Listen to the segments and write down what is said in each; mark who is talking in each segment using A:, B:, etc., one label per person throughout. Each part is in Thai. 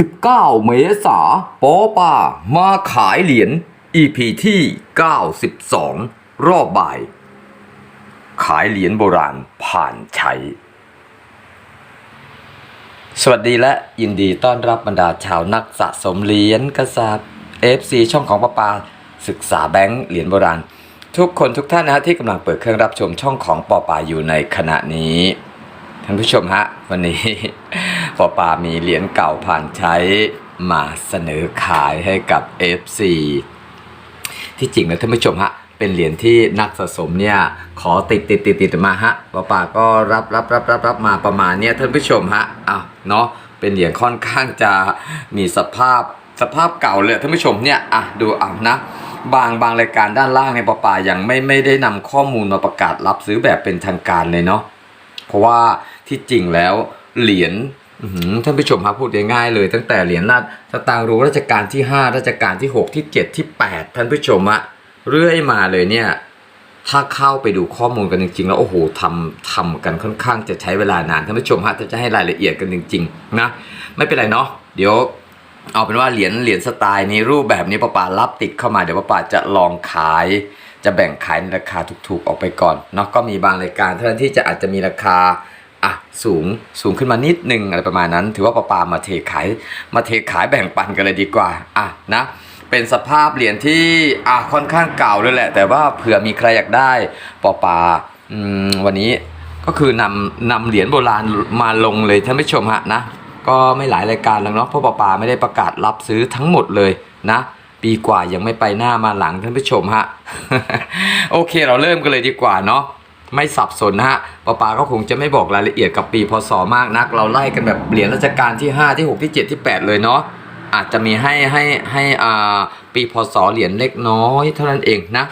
A: 19 เมษาปอป้ามาขายเหรียญ EP ที่ 92 รอบบ่าย ขายเหรียญโบราณผ่านใช้ สวัสดีและยินดีต้อนรับบรรดาชาวนักสะสมเหรียญกระสาบ FC ช่องของปาปาศึกษาแบงค์เหรียญโบราณ ทุกคนทุกท่านนะฮะที่กำลังเปิดเครื่องรับชมช่องของปอปาอยู่ในขณะนี้ท่านผู้ชมฮะ วันนี้ ปอปามีเหรียญเก่าผ่านใช้มาเสนอขายให้กับ FC ที่จริงนะท่านผู้ชมฮะเป็นเหรียญที่นักสะสมเนี่ยขอติดติดติดติดมาฮะปอปาก็รับรับรับรับรับมาประมาณเนี้ยท่านผู้ชมฮะอ้าวเนาะเป็นเหรียญค่อนข้างจะมีสภาพสภาพเก่าเลยท่านผู้ชมเนี่ยอะดูเอานะบางบางรายการด้านล่างในยปอปายังไม่ไม่ได้นำข้อมูลมาประกาศรับซื้อแบบเป็นทางการเลยเนาะเพราะว่าที่จริงแล้วเหรียญ ท่านผู้ชมครับพูดง่ายๆเลยตั้งแต่เหรียญราชสตางค์รูรัชกาลที่ 5รัชกาลที่ 6 ที่ 7 ที่ 8 ท่านผู้ชมอะเรื่อยมาเลยเนี่ยถ้าเข้าไปดูข้อมูลกันจริงๆ แล้วโอ้โหทำทำกันค่อนข้างจะใช้เวลานานท่านผู้ชมฮะถ้าจะให้รายละเอียดกันจริงๆนะไม่เป็นไรเนาะเดี๋ยวเอาเป็นว่าเหรียญเหรียญสไตล์นี้รูปแบบนี้ป้าป่ารับติดเข้ามาเดี๋ยวป้าป่าจะลองขาย จะแบ่งขายในราคาถูกๆออกไปก่อนเนาะก็มีบางรายการเท่านั้นที่จะอาจจะมีราคา สูงสูงขึ้นมานิดนึงอะไรประมาณนั้น ถือว่าป้าป่ามาเทขายมาเทขายแบ่งปันกันเลยดีกว่าอะนะเป็นสภาพเหรียญที่อะค่อนข้างเก่าเลยแหละ แต่ว่าเผื่อมีใครอยากได้ป้าป่าอืมวันนี้ก็คือนำนำเหรียญโบราณมาลงเลยท่านผู้ชมฮะนะก็ไม่หลายรายการแล้วเนาะเพราะปาปาไม่ได้ประกาศรับซื้อทั้งหมดเลยนะ ปีกว่ายังไม่ไปหน้ามาหลังท่านผู้ชมฮะโอเคเราเริ่มกันเลยดีกว่าเนาะ ไม่สับสนนะฮะปาปาก็คงจะไม่บอกรายละเอียดกับปีพศมากนัก เราไล่กันแบบเหรียญราชการที่ 5 ที่ 6 ที่ 7 ที่ 8 เลยเนาะอาจจะมีให้ให้ให้อ่าปีพศเหรียญเล็กน้อยเท่านั้นเองนะ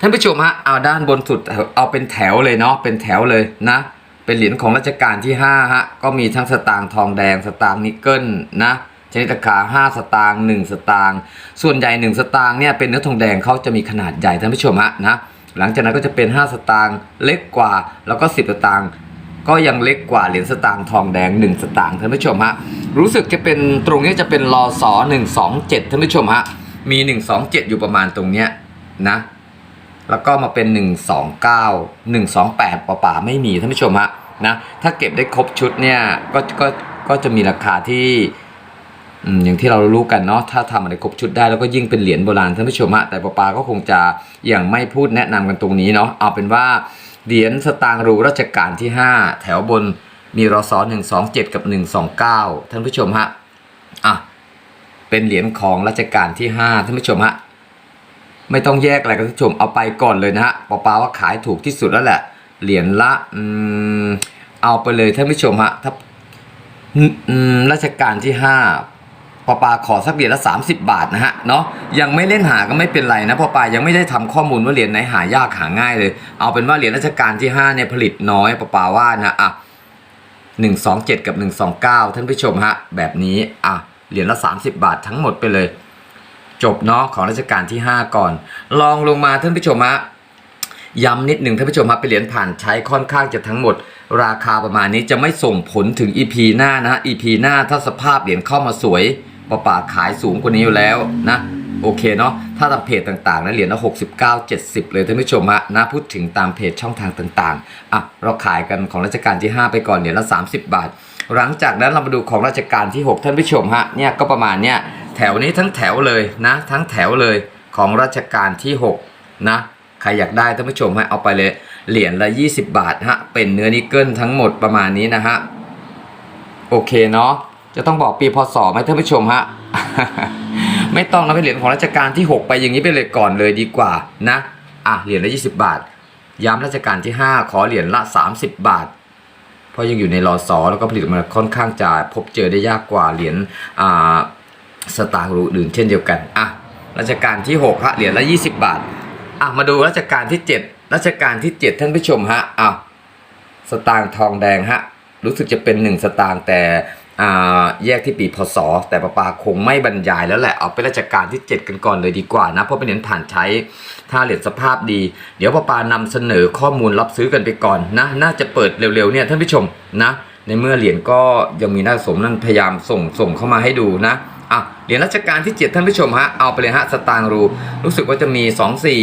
A: ท่านผู้ชมฮะเอาด้านบนสุดเอาเป็นแถวเลยเนาะเป็นแถวเลยนะ เป็นเหรียญของรัชกาลที่5ฮะก็มีทั้งสตางค์ทองแดงสตางค์นิกเกิลนะชนิดราคา5 สตางค์1สตางค์ส่วนใหญ่ 1 สตางค์เนี่ยเป็นเนื้อทองแดงเขาจะมีขนาดใหญ่ท่านผู้ชมฮะนะ หลังจากนั้นก็จะเป็น 5 สตางค์เล็กกว่า แล้วก็ 10 สตางค์ก็ยังเล็กกว่าเหรียญสตางค์ทองแดง 1 สตางค์ท่านผู้ชมฮะรู้สึกจะเป็นตรงนี้จะเป็นรอสอ127ท่านผู้ชมฮะมี 127 อยู่ประมาณตรงเนี้ยนะแล้วก็มาเป็น 129 128ป่าป่าๆไม่มีท่านผู้ชมฮะนะถ้าเก็บได้ครบชุดเนี่ยก็ก็ก็จะมีราคาที่ อย่างที่เรารู้กันเนาะถ้าทำอะไรครบชุดได้แล้วก็ยิ่งเป็นเหรียญโบราณท่านผู้ชมฮะแต่ปปาก็คงจะอย่างไม่พูดแนะนำกันตรงนี้เนาะเอาเป็นว่าเหรียญสตางค์รูรัชกาลที่ 5 แถวบนมีรอซอ127 กับ 129 ท่านผู้ชมฮะอะเป็นเหรียญของรัชกาลที่ 5 ท่านผู้ชมฮะไม่ต้องแยกอะไรกันท่านผู้ชมเอาไปก่อนเลยนะฮะปปาว่าขายถูกที่สุดแล้วแหละ เหรียญละอืมเอาไปเลยท่านผู้ชมฮะถ้าราชการที่ห้า ปอปาขอสักเหรียญละ 30 บาทนะฮะเนาะยังไม่เล่นหาก็ไม่เป็นไรนะปอปายังไม่ได้ทำข้อมูลว่าเหรียญไหนหายากหาง่ายเลย เอาเป็นว่าเหรียญราชการที่5เนี่ยผลิตน้อยปอปาว่านะอะ127 กับ 129 ท่านผู้ชมฮะแบบนี้อะเหรียญละ 30 บาททั้งหมดไปเลย จบเนาะของรัชกาลที่ 5 ก่อน ลองลงมาท่านผู้ชมฮะย้ำนิดหนึ่งท่านผู้ชมฮะเป็นเหรียญผ่านใช้ค่อนข้างจะทั้งหมด ราคาประมาณนี้จะไม่ส่งผลถึง EP หน้านะ EP หน้าถ้าสภาพเหรียญเข้ามาสวย ปะป่าขายสูงกว่านี้อยู่แล้วนะโอเคเนาะถ้าตามเพจต่างๆนะเหรียญละ69 70 เลยท่านผู้ชมฮะนะพูดถึงตามเพจช่องทางต่างๆอะเราขายกันของรัชกาลที่ 5 ไปก่อนเหรียญละ 30 บาท หลังจากนั้นเรามาดูของราชการที่ 6 ท่านผู้ชมฮะเนี่ยก็ประมาณเนี้ยแถวนี้ทั้งแถวเลยนะทั้งแถวเลยของราชการที่ 6 นะใครอยากได้ท่านผู้ชมฮะเอาไปเลยเหรียญละ 20 บาทฮะเป็นเนื้อนิกเกิลทั้งหมดประมาณนี้นะฮะโอเคเนาะ จะต้องบอกปีพศไหมท่านผู้ชมฮะ ไม่ต้องนะเป็นเหรียญของราชการที่ 6 ไปอย่างนี้ไปเลยก่อนเลยดีกว่านะอะเหรียญละ 20 บาท ย้ำราชการที่ 5 ขอเหรียญละ 30 บาท เพราะยังอยู่ในรอสอแล้วก็ผลิตมาค่อนข้างจะพบเจอได้ยากกว่าเหรียญอ่าสตางค์รูอื่นเช่นเดียวกันอะรัชกาลที่6ฮะเหรียญละ 20 บาทอะมาดูรัชกาลที่ 7 รัชกาลที่ 7 ท่านผู้ชมฮะอะสตางค์ทองแดงฮะรู้สึกจะเป็น 1 สตางค์แต่ แยกที่ปีพศ แต่ประปาคงไม่บรรยายแล้วแหละเอาเป็นราชการที่ 7 กันก่อนเลยดีกว่านะ เพราะเป็นเหรียญผ่านใช้ถ้าเหรียญสภาพดี เดี๋ยวปาปานำเสนอข้อมูลรับซื้อกันไปก่อนนะน่าจะเปิดเร็วๆเนี่ยท่านผู้ชมนะ ในเมื่อเหรียญก็ยังมีหน้าสมนั่นพยายามส่งส่งเข้ามาให้ดูนะอะเหรียญรัชกาลที่เจ็ดท่านผู้ชมฮะเอาไปเลยฮะสตางค์รู รู้สึกว่าจะมีสองสี่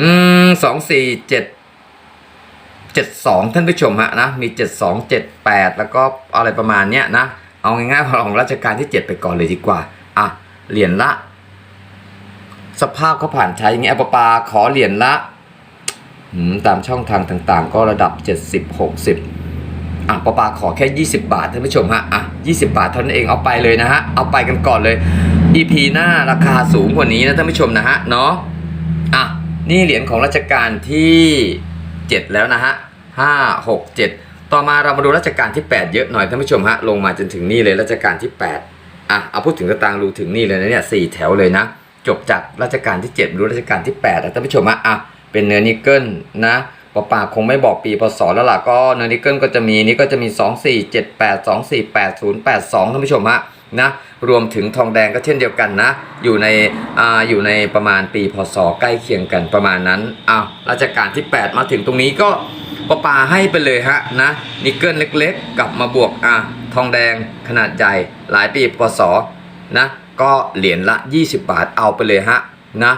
A: อืมสองสี่เจ็ด เจ็ดสองท่านผู้ชมฮะนะมีเจ็ดสองเจ็ดแปดแล้วก็อะไรประมาณเนี้ยนะ เอาง่ายๆของรัชกาลที่เจ็ดไปก่อนเลยดีกว่า อะ เหรียญละ สภาพเขาผ่านใช้อย่างเงี้ยปปาขอเหรียญละตามช่องทางต่างๆ ก็ระดับเจ็ดสิบหกสิบอะปปาขอแค่ 20 บาทท่านผู้ชมฮะอะ20 บาทเท่านั้นเองเอาไปเลยนะฮะเอาไปกันก่อนเลย EP หน้าราคาสูงกว่านี้นะท่านผู้ชมนะฮะเนาะอะนี่เหรียญของรัชกาลที่ 7 แล้วนะฮะห้าหกเจ็ดต่อมาเรามาดูรัชกาลที่ 8 เยอะหน่อยท่านผู้ชมฮะลงมาจนถึงนี่เลยรัชกาลที่ 8อะเอาพูดถึงสตางรูถึงนี่เลยนะเนี่ยสี่แถวเลยนะ จบจากรัชกาลที่ 7 รู้รัชกาลที่8แล้วท่านผู้ชมฮะอะเป็นเนื้อนิกเกิลนะปะปาคงไม่บอกปีพศแล้วล่ะก็เนื้อนิกเกิลก็จะมีนี่ก็จะมี 2 4 7 8 2 4 8 0 8 2ท่านผู้ชมฮะ นะรวมถึงทองแดงก็เช่นเดียวกันนะ อยู่ในออยู่ในประมาณปีพศใกล้เคียงกันประมาณนั้นอ้าวรัชกาลที่ 8 มาถึงตรงนี้ก็ปะปาให้ไปเลยฮะนะนิกเกิลเล็กๆ กลับมาบวกอะทองแดงขนาดใหญ่หลายปีพศนะก็เหรียญละ 20 บาทเอาไปเลยฮะนะ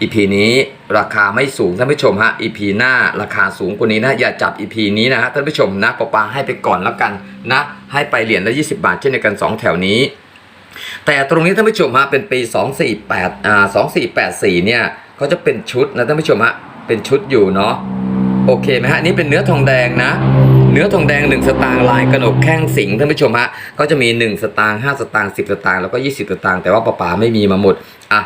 A: EP นี้ ราคาไม่สูงท่านผู้ชมฮะ EP หน้าราคาสูงกว่านี้นะ อย่าจับ EP นี้นะฮะท่านผู้ชมนะปอปาให้ไปก่อนแล้วกันนะ ให้ไปเหรียญละ 20 บาท เช่นเดียวกัน 2 แถวนี้ แต่ตรงนี้ท่านผู้ชมฮะเป็นปี 248อ่า2484 เนี่ยเขาจะเป็นชุดนะท่านผู้ชมฮะเป็นชุดอยู่เนาะโอเคไหมฮะนี่เป็นเนื้อทองแดงนะ เนื้อทองแดง 1 สตางค์ลายกระหนกแข้งสิงท่านผู้ชมฮะก็จะมี 1 สตางค์5สตางค์10 สตางค์แล้วก็ 20 สตางค์แต่ว่าปะปาไม่มีมาหมดอะ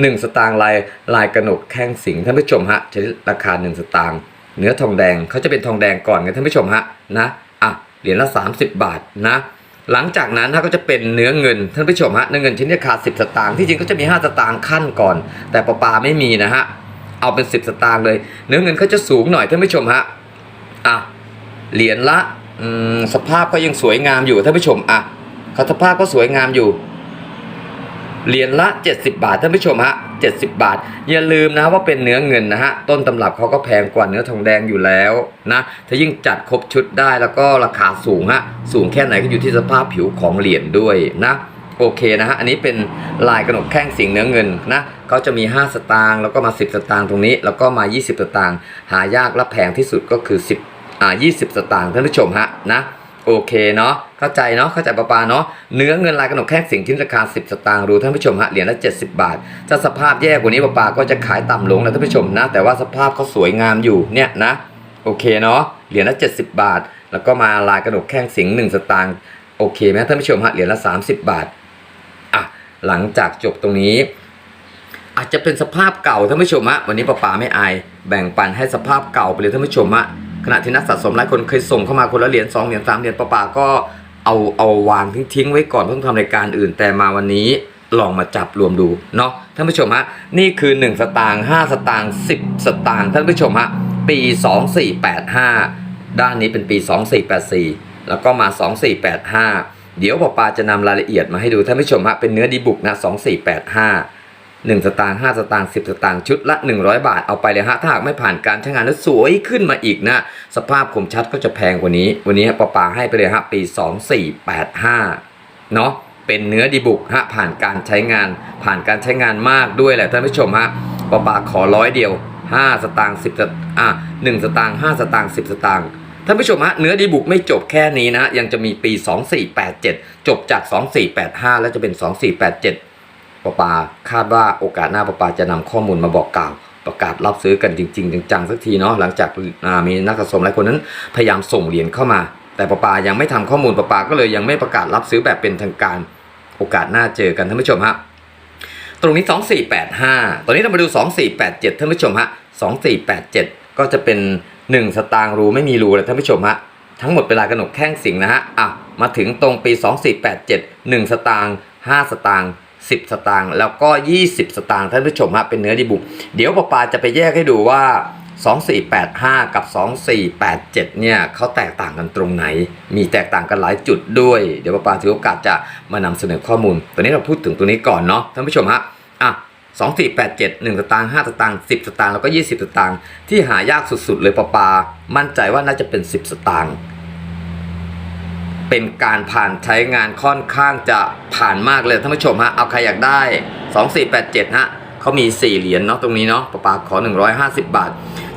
A: หนึ่งสตางค์ลายลายกระหนกแข้งสิงท่านผู้ชมฮะจะได้ราคาหนึ่งสตางค์เนื้อทองแดงเขาจะเป็นทองแดงก่อนไงท่านผู้ชมฮะนะอะเหรียญละ 30 บาทนะหลังจากนั้นก็จะเป็นเนื้อเงินท่านผู้ชมฮะเนื้อเงินชิ้นราคา10 สตางค์ที่จริงก็จะมี 5 สตางค์ขั้นก่อน แต่ปลาปาไม่มีนะฮะเอาเป็น 10 สตางค์เลย เนื้อเงินเขาจะสูงหน่อยท่านผู้ชมฮะอะเหรียญละสภาพก็ยังสวยงามอยู่ท่านผู้ชมอะเขาสภาพก็สวยงามอยู่ เหรียญละ 70 บาทท่านผู้ชมฮะ 70 บาท อย่าลืมนะว่าเป็นเนื้อเงินนะฮะ ต้นตำรับเขาก็แพงกว่าเนื้อทองแดงอยู่แล้วนะ ถ้ายิ่งจัดครบชุดได้แล้วก็ราคาสูงฮะ สูงแค่ไหนก็อยู่ที่สภาพผิวของเหรียญด้วยนะโอเคนะฮะ อันนี้เป็นลายกระหนกแข้งสิงเนื้อเงินนะเขาจะมี 5 สตางค์แล้วก็มา 10 สตางค์ตรงนี้ แล้วก็มา 20 สตางค์หายากและแพงที่สุดก็คือ 10อ่า20 สตางค์ท่านผู้ชมฮะนะ โอเคเนาะเข้าใจเนาะเข้าใจปะปาเนาะเนื้อเงินลายกระหนกแค่สิ่งที่ราคา 10 สตางค์รู้ท่านผู้ชมฮะเหรียญละ 70 บาท ถ้าสภาพแย่กว่านี้ปะปาก็จะขายต่ำลงนะท่านผู้ชมนะ แต่ว่าสภาพเขาสวยงามอยู่เนี่ยนะโอเคเนาะเหรียญละ 70 บาท แล้วก็มาลายกระหนกแข้งสิงห์1สตางค์โอเคไหมท่านผู้ชมฮะเหรียญละ 30 บาทอะหลังจากจบตรงนี้ อาจจะเป็นสภาพเก่าท่านผู้ชมฮะวันนี้ป้าป๋าไม่อายแบ่งปันให้สภาพเก่าไปเลยท่านผู้ชมฮะ ขณะที่นักสะสมหลายคนเคยส่งเข้ามาคนละเหรียญสองเหรียญสามเหรียญป้าป๋าก็เอาเอาวางทิ้งทิ้งๆไว้ก่อนเพิ่งทำรายการอื่น แต่มาวันนี้ลองมาจับรวมดูเนาะท่านผู้ชมฮะนี่คือ 1 สตางค์5สตางค์10 สตางค์ท่านผู้ชมฮะปี 2485 ด้านนี้เป็นปี 2484 แล้วก็มา 2485 เดี๋ยวป้าปาจะนำรายละเอียดมาให้ดูท่านผู้ชมฮะเป็นเนื้อดีบุกนะ 2485 1 สตางค์5สตางค์10 สตางค์ชุดละ 100 บาทเอาไปเลยฮะถ้าหากไม่ผ่านการใช้งานแล้วสวยขึ้นมาอีกนะ สภาพคมชัดก็จะแพงกว่านี้ วันนี้ป้าปาให้ไปเลยฮะปี 2485 เนาะเป็นเนื้อดีบุกฮะผ่านการใช้งาน ผ่านการใช้งานมากด้วยแหละท่านผู้ชมฮะป้าปาขอร้อยเดียว 5 สตางค์10สตอะ1สตางค์5สตางค์10 สตางค์ท่านผู้ชมฮะเนื้อดีบุกไม่จบแค่นี้นะ ยังจะมีปี 2487 จบจาก 2485 แล้วจะเป็น 2487 ปปาคาดว่าโอกาสหน้าปปาจะนำข้อมูลมาบอกกล่าว ประกาศรับซื้อกันจริง ๆ จังๆสักทีเนาะหลังจากมีนักสะสมหลายคนนั้น พยายามส่งเหรียญเข้ามา แต่ปปายังไม่ทำข้อมูลปปาก็เลยยังไม่ประกาศรับซื้อแบบเป็นทางการโอกาสหน้าเจอกันท่านผู้ชมฮะตรงนี้ 2485 ตอนนี้เรามาดู 2487 ท่านผู้ชมฮะ 2487 ก็จะเป็น 1 สตางค์รูไม่มีรูเลยท่านผู้ชมฮะ ทั้งหมดเป็นลากระหนกแข้งสิงห์นะฮะ อะ มาถึงตรงปี 2487 1 สตางค์5สตางค์ 10 สตางค์แล้วก็ 20 สตางค์ท่านผู้ชมฮะเป็นเนื้อดีบุกเดี๋ยวปอปาจะไปแยกให้ดูว่า 2485 กับ 2487 เนี่ยเขาแตกต่างกันตรงไหน มีแตกต่างกันหลายจุดด้วย เดี๋ยวปอปาถือโอกาสจะมานำเสนอข้อมูลตอนนี้เราพูดถึงตัวนี้ก่อนเนาะท่านผู้ชมฮะอะ2487 1สตางค์5สตางค์10สตางค์แล้วก็20สตางค์ที่หายากสุดๆ เลยปอปา มั่นใจว่าน่าจะเป็น10สตางค์ เป็นการผ่านใช้งานค่อนข้างจะผ่านมากเลยท่านผู้ชมฮะเอาใครอยากได้ 2487ฮะเขามี 4 เหรียญเนาะตรงนี้เนาะประปาขอ 150 บาท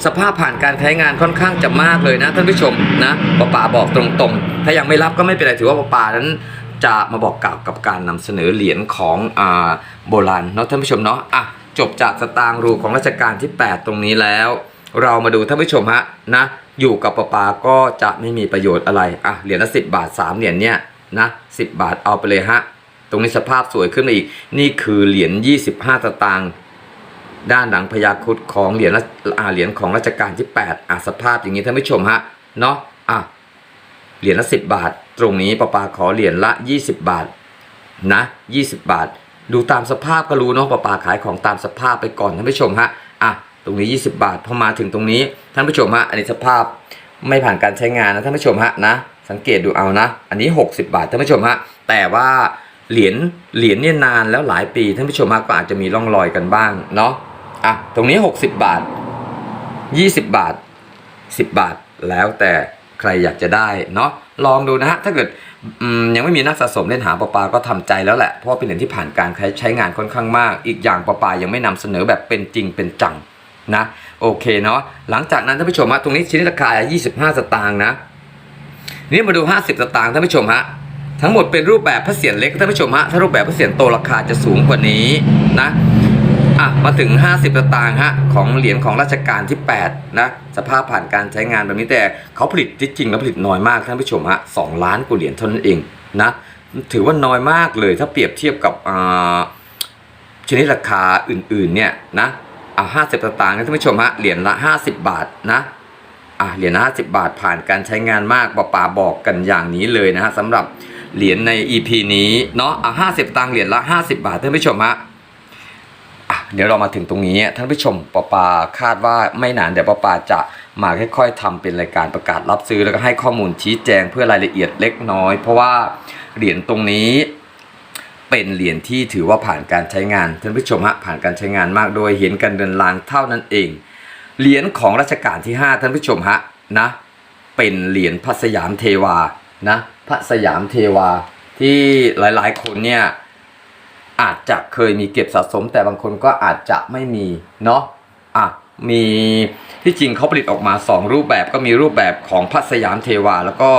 A: สภาพผ่านการใช้งานค่อนข้างจะมากเลยนะท่านผู้ชมนะประปาบอกตรงๆ ถ้ายังไม่รับก็ไม่เป็นไรถือว่าประปานั้นจะมาบอกกล่าวกับการนำเสนอเหรียญของอ่าโบราณเนาะท่านผู้ชมเนาะอะจบจากสตางค์รูของรัชกาลที่ 8 ตรงนี้แล้ว เรามาดูท่านผู้ชมฮะนะ อยู่กับประปาก็จะไม่มีประโยชน์อะไรอะเหรียญละสิบาท3เหรียญเนี่ยนะสิบาทเอาไปเลยฮะตรงนี้สภาพสวยขึ้นมาอีก นี่คือเหรียญ25สตางค์ด้านหลังพญาครุดของเหรียญรัชอ่าเหรียญของรัชกาลที่8อะสภาพอย่างนี้ท่านผู้ชมฮะเนาะอะเหรียญละ10บาท ตรงนี้ประปาขอเหรียญละ20บาทนะ20บาท ดูตามสภาพก็รู้เนาะประปาขายของตามสภาพไปก่อนท่านผู้ชมฮะ ตรงนี้ 20 บาทพอมาถึงตรงนี้ ท่านผู้ชมฮะอันนี้สภาพไม่ผ่านการใช้งานนะท่านผู้ชมฮะนะ สังเกตดูเอานะ อันนี้ 60 บาทท่านผู้ชมฮะแต่ว่าเหรียญเหรียญเนี่ยนานแล้วหลายปีท่านผู้ชมฮะก็อาจจะมีร่องรอยกันบ้างเนาะอะตรงนี้ 60 บาท 20 บาท 10 บาทแล้วแต่ใครอยากจะได้เนาะลองดูนะฮะถ้าเกิดยังไม่มีนักสะสมเล่นหาปลาปลาก็ทำใจแล้วแหละเพราะเป็นเหรียญที่ผ่านการใช้งานค่อนข้างมาก อีกอย่างปลาปลายังไม่นำเสนอแบบเป็นจริงเป็นจัง นะโอเคเนาะหลังจากนั้นท่านผู้ชมฮะตรงนี้ชิ้นราคา 25 สตางค์นะนี่มาดู 50 สตางค์ท่านผู้ชมฮะทั้งหมดเป็นรูปแบบพระเศียรเล็กท่านผู้ชมฮะถ้ารูปแบบพระเศียรโตราคาจะสูงกว่านี้นะอะมาถึง 50 สตางค์ฮะของเหรียญของรัชกาลที่8นะสภาพผ่านการใช้งานแบบนี้แต่เขาผลิตจริงแล้วผลิตน้อยมากท่านผู้ชมฮะ2ล้านกว่าเหรียญเท่านั้นเองนะถือว่าน้อยมากเลยถ้าเปรียบเทียบกับชนิดราคาอื่นๆเนี่ยนะ อาห้าสิบตางค์นะท่านผู้ชมฮะเหรียญละห้าสิบบาทนะอะเหรียญละห้าสิบาทผ่านการใช้งานมากปาปาบอกกันอย่างนี้เลยนะฮะสำหรับเหรียญใน EP นี้เนาะอะห้าสิบตังค์เหรียญละห้าสิบาทท่านผู้ชมฮะอะเดี๋ยวเรามาถึงตรงนี้ท่านผู้ชมปาปาคาดว่าไม่นานเดี๋ยวปาปาจะมาค่อยๆทำเป็นรายการประกาศรับซื้อแล้วก็ให้ข้อมูลชี้แจงเพื่อรายละเอียดเล็กน้อย เพราะว่าเหรียญตรงนี้ เป็นเหรียญที่ถือว่าผ่านการใช้งานท่านผู้ชมฮะผ่านการใช้งานมากโดยเห็นกันเดินลางเท่านั้นเอง เหรียญของรัชกาลที่ 5 ท่านผู้ชมฮะนะเป็นเหรียญพระสยามเทวานะพระสยามเทวาที่หลายๆ คนเนี่ยอาจจะเคยมีเก็บสะสม แต่บางคนก็อาจจะไม่มีเนาะอะมีที่จริงเขาผลิตออกมา 2 รูปแบบก็มีรูปแบบของพระสยามเทวา แล้วก็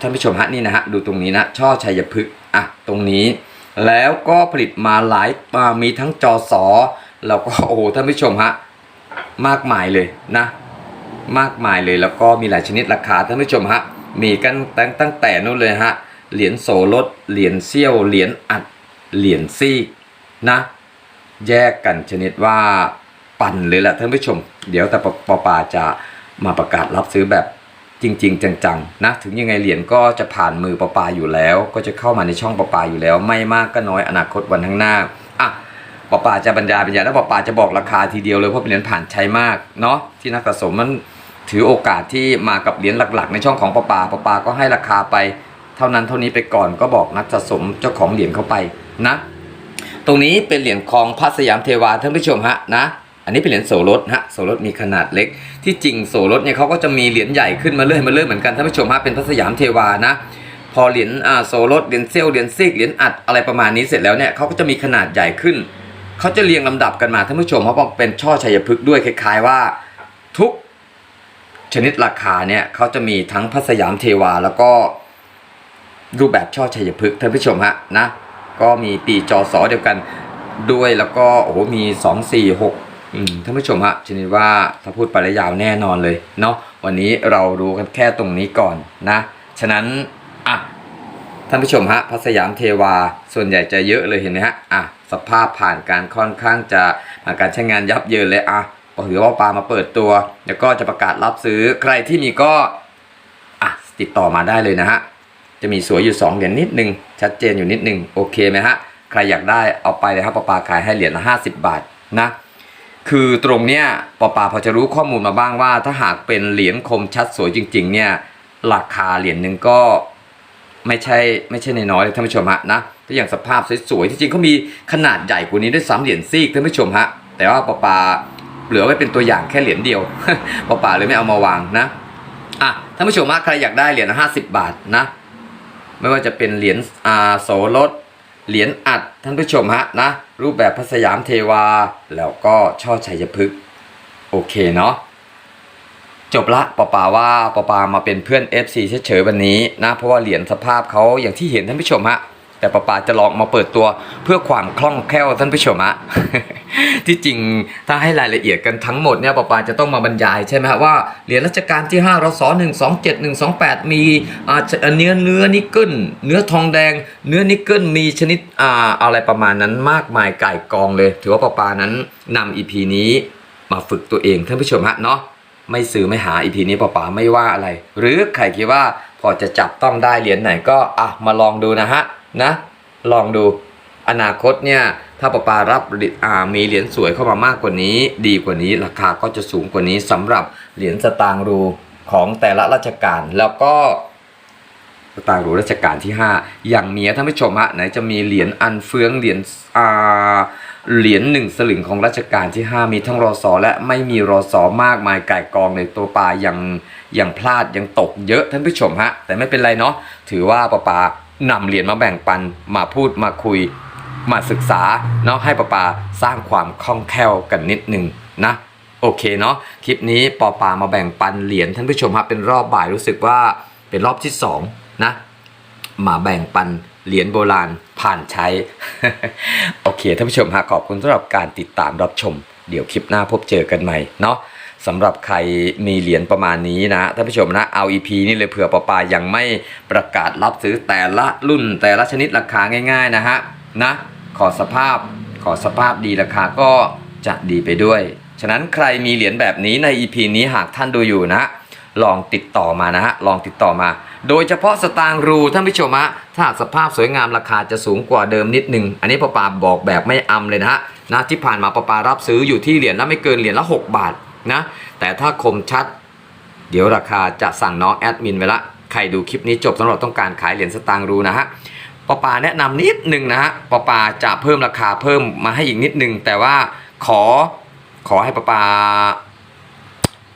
A: ท่านผู้ชมฮะนี่นะฮะดูตรงนี้นะช่อชัยพฤกษ์อะตรงนี้ แล้วก็ผลิตมาหลายมามีทั้งจอสอแล้วก็โอ้โหท่านผู้ชมฮะมากมายเลยนะ มากมายเลยแล้วก็มีหลายชนิดราคาท่านผู้ชมฮะมีกันตั้งตั้งแต่นู้นเลยฮะเหรียญโสรถเหรียญเซี่ยวเหรียญอัดเหรียญซีกนะ แยกกันชนิดว่าปั่นเลยแหละท่านผู้ชม เดี๋ยวแต่ปปปาจะมาประกาศรับซื้อแบบ จริง ๆ จังๆนะถึงยังไงเหรียญก็จะผ่านมือปปาอยู่แล้ว ก็จะเข้ามาในช่องปปาอยู่แล้ว ไม่มากก็น้อยอนาคตวันข้างหน้าอะปปาจะบรรยายบรรยายแล้วปปาจะบอกราคาทีเดียวเลยเพราะเป็นเหรียญผ่านใช้มากเนาะที่นักสะสมมันถือโอกาสที่มากับเหรียญหลัก ๆ ในช่องของปปาปปาก็ให้ราคาไป เท่านั้นเท่านี้ไปก่อนก็บอกนักสะสมเจ้าของเหรียญเข้าไปนะ ตรงนี้เป็นเหรียญของพระสยามเทวาท่านผู้ชมฮะนะ นนี้เป็นเหรียญโสรถฮะโสรถมีขนาดเล็ก ที่จริงโสรถเนี่ยเขาก็จะมีเหรียญใหญ่ขึ้นมาเรื่อยมาเรื่อยเหมือนกันท่านผู้ชมฮะเป็นพระสยามเทวานะ พอเหรียญอ่าโสรถเหรียญเซลเหรียญซิกเหรียญอัดอะไรประมาณนี้เสร็จแล้วเนี่ยเขาก็จะมีขนาดใหญ่ขึ้นเขาจะเรียงลำดับกันมาท่านผู้ชมเพราะเป็นช่อชัยพฤกษ์ด้วยคล้าย ๆว่าทุกชนิดราคาเนี่ยเขาจะมีทั้งพระสยามเทวาแล้วก็รูปแบบช่อชัยพฤกษ์ท่านผู้ชมฮะนะก็มีปีจอสอเดียวกันด้วยแล้วก็โอ้โหมีสองสี่หก ท่านผู้ชมฮะชนิดว่าถ้าพูดไปแล้วยาวแน่นอนเลยเนาะวันนี้เรารู้กันแค่ตรงนี้ก่อนนะ ฉะนั้นอะท่านผู้ชมฮะพระสยามเทวาส่วนใหญ่จะเยอะเลยเห็นไหมฮะอะสภาพผ่านการค่อนข้างจะผ่านการใช้งานยับเยินเลยอะก็ถือว่าปลามาเปิดตัว แล้วก็จะประกาศรับซื้อใครที่มีก็อะติดต่อมาได้เลยนะฮะจะมีสวยอยู่2เหรียญนิดนึงชัดเจนอยู่นิดนึงโอเคไหมฮะใครอยากได้เอาไปเลยครับปอปาขายให้เหรียญละ50 บาทนะ คือตรงเนี้ยปอปาพอจะรู้ข้อมูลมาบ้างว่า ถ้าหากเป็นเหรียญคมชัดสวยจริง ๆ เนี่ยราคาเหรียญหนึ่งก็ไม่ใช่ไม่ใช่ในน้อยเลยท่านผู้ชมฮะนะถ้าอย่างสภาพสวยๆที่จริงเขามีขนาดใหญ่กว่านี้ด้วยซ้ำเหรียญซีกท่านผู้ชมฮะแต่ว่าปอปาเหลือไว้เป็นตัวอย่างแค่เหรียญเดียวปอปาเลยไม่เอามาวางนะอะท่านผู้ชมฮะใครอยากได้เหรียญละ50บบาทนะ ไม่ว่าจะเป็นเหรียญอาโสรถ เหรียญอัดท่านผู้ชมฮะนะ รูปแบบพระสยามเทวา แล้วก็ช่อชัยพฤกษ์โอเคเนาะจบละปะปาว่าปะปามาเป็นเพื่อน FC เฉยๆวันนี้นะ เพราะว่าเหรียญสภาพเขาอย่างที่เห็นท่านผู้ชมฮะ แต่ปอปาจะลองมาเปิดตัวเพื่อความคล่องแคล่วท่านผู้ชมฮะที่จริงถ้าให้รายละเอียดกันทั้งหมดเนี่ยปอปาจะต้องมาบรรยายใช่ไหมฮะว่าเหรียญรัชกาลที่ 5รศ127 128 มีอ่าเนื้อเนื้อนิกเกิลเนื้อทองแดง เนื้อนิกเกิลมีชนิดอ่าอะไรประมาณนั้นมากมายไก่กองเลย ถือว่าปอปานั้นนำ EP นี้มาฝึกตัวเองท่านผู้ชมฮะเนาะไม่ซื้อไม่หาอีพีนี้ป๋าไม่ว่าอะไร หรือใครคิดว่าพอจะจับต้องได้เหรียญไหนก็อะมาลองดูนะฮะ นะ ลองดูอนาคตเนี่ยถ้าป๋ารับมีเหรียญสวยเข้ามามากกว่านี้ ดีกว่านี้ราคาก็จะสูงกว่านี้สำหรับเหรียญสตางค์รูของแต่ละราชการ แล้วก็สตางค์หลวงรัชกาลที่ 5 อย่างเมียท่านผู้ชมฮะไหนจะมีเหรียญอันเฟืองเหรียญอ่าเหรียญหนึ่งสลึงของรัชกาลที่ 5 มีทั้งรอสอและไม่มีรอสอมากมายไก่กองในตัวปลายังยังพลาดยังตกเยอะท่านผู้ชมฮะแต่ไม่เป็นไรเนาะถือว่าปาปา นำเหรียญมาแบ่งปันมาพูดมาคุย มาศึกษาเนาะให้ปาปาสร้างความคล่องแคล่วกันนิดนึงนะโอเคเนาะคลิปนี้ปอปามาแบ่งปันเหรียญท่านผู้ชมครับเป็นรอบบ่ายรู้สึกว่าเป็นรอบที่สองนะมาแบ่งปันเหรียญโบราณผ่านใช้ โอเคท่านผู้ชมฮะขอบคุณสำหรับการติดตามรับชม เดี๋ยวคลิปหน้าพบเจอกันใหม่เนาะ สำหรับใครมีเหรียญประมาณนี้นะท่านผู้ชมนะเอา EP นี่เลยเผื่อปอปายังไม่ประกาศรับซื้อแต่ละรุ่นแต่ละชนิดราคาง่าย ๆนะฮะนะขอสภาพขอสภาพดีราคาก็จะดีไปด้วย ฉะนั้นใครมีเหรียญแบบนี้ใน EP นี้หากท่านดูอยู่นะ ลองติดต่อมานะฮะลองติดต่อมา โดยเฉพาะสตางรูท่านผู้ชมฮะถ้าสภาพสวยงามราคาจะสูงกว่าเดิมนิดนึง อันนี้ปอปาบอกแบบไม่อำเลยนะฮะนะที่ผ่านมาปอปารับซื้ออยู่ที่เหรียญละไม่เกินเหรียญละ 6 บาท นะแต่ถ้าคมชัด เดี๋ยวราคาจะสั่งน้องแอดมินไว้ละ ใครดูคลิปนี้จบสำหรับต้องการขายเหรียญสตางค์รูนะฮะปอปาแนะนำนิดนึงนะฮะปอปาจะเพิ่มราคาเพิ่มมาให้อีกนิดนึง แต่ว่าขอขอให้ปอปา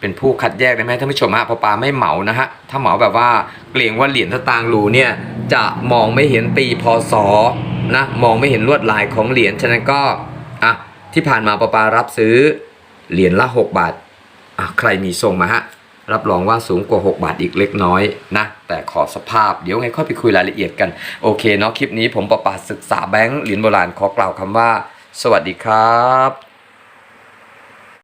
A: เป็นผู้คัดแยกได้ไหมท่านผู้ชมฮะปอปาไม่เหมานะฮะถ้าเหมาแบบว่าเกรงว่าเหรียญสตางค์รูเนี่ยจะมองไม่เห็นปีพศนะมองไม่เห็นลวดลายของเหรียญฉะนั้นก็อะที่ผ่านมาปอปารับซื้อ เหรียญละ6บาทใครมีส่งมาฮะรับรองว่าสูงกว่า 6 บาทอีกเล็กน้อยนะแต่ขอสภาพเดี๋ยวไงค่อยไปคุยรายละเอียดกัน โอเคเนาะคลิปนี้ผมปอปาศึกษาแบงค์เหรียญโบราณขอกล่าวคำว่า สวัสดีครับ